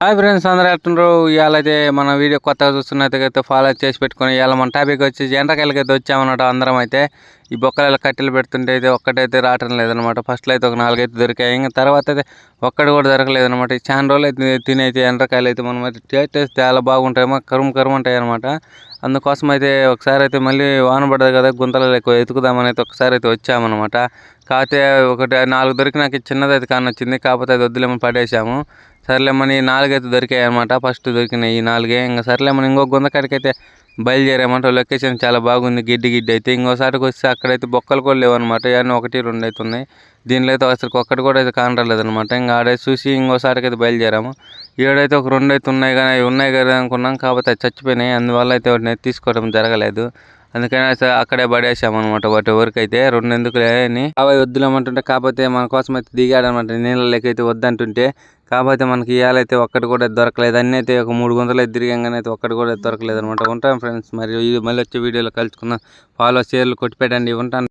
Hi friends అందరూ ఎట్టుండ్రు ఇవాళ అయితే మన వీడియో కొత్తగా చూస్తున్నైతే ఫాలో చేసి పెట్టుకొని ఇవాళ మన టాపిక్ వచ్చి ఎండ్రకాయలకి అయితే వచ్చామన్నమాట అందరం అయితే ఈ బొక్కలలో కట్టెలు పెడుతుంటే అయితే ఒక్కటైతే రావటం లేదనమాట ఫస్ట్లో అయితే ఒక నాలుగైతే దొరికాయి. ఇంకా తర్వాత అయితే ఒక్కటి కూడా దొరకలేదనమాట ఈ చాలా రోజులు అయితే తినైతే ఎండ్రకాయలు అయితే మనం అయితే టేస్ట్ అయితే చాలా బాగుంటాయి కరుమ్ కరుము కరుము ఉంటాయి అనమాట అందుకోసం అయితే ఒకసారి అయితే మళ్ళీ వాన పడదు కదా గుంతలలో ఎక్కువ ఎతుకుదామని అయితే ఒకసారి అయితే వచ్చామన్నమాట. కాకపోతే ఒకటి నాలుగు దొరికినాక చిన్నది అయితే కానొచ్చింది. కాకపోతే అది వద్దులేమని పడేసాము. సర్లేమని నాలుగైతే దొరికాయి అనమాట ఫస్ట్ దొరికినాయి ఈ నాలుగే. ఇంకా సర్లేమని ఇంకో గుందకాడికైతే అయితే బయలుదేరామంట లొకేషన్ చాలా బాగుంది. గిడ్డి గిడ్డి అయితే ఇంకోసారికి వస్తే అక్కడైతే బొక్కలు కూడా లేవు అనమాట ఇవన్నీ ఒకటి రెండు అయితే ఉన్నాయి. దీనిలో అయితే అసలు ఒక్కటి కూడా అయితే కానరాలేదు అనమాట ఇంకా ఆడైతే చూసి ఇంకోసారికి అయితే బయలుదేరాము. ఏడైతే ఒక రెండు అయితే ఉన్నాయి కానీ అవి ఉన్నాయి కదా అనుకున్నాం. కాకపోతే అవి చచ్చిపోయినాయి. అందువల్ల అయితే వాటిని తీసుకోవడం జరగలేదు. అందుకని అక్కడే పడేసామన్నమాట వాటి వరకు అయితే రెండు ఎందుకు అని. అవి వద్దులేమంటుంటే కాకపోతే మన కోసం అయితే దిగాడనమాట నీళ్ళలోకి అయితే వద్దంటుంటే కాకపోతే మనకి ఇవాళైతే ఒక్కటి కూడా దొరకలేదు. అన్నీ అయితే ఒక మూడు గుంతలు అయితే తిరిగానే అయితే ఒక్కటి కూడా దొరకలేదు అనమాట ఉంటాం ఫ్రెండ్స్. మరి మళ్ళీ వచ్చే వీడియోలో కలుసుకుందాం. ఫాలో షేర్లు కొట్టి పెట్టండి ఉంటాను.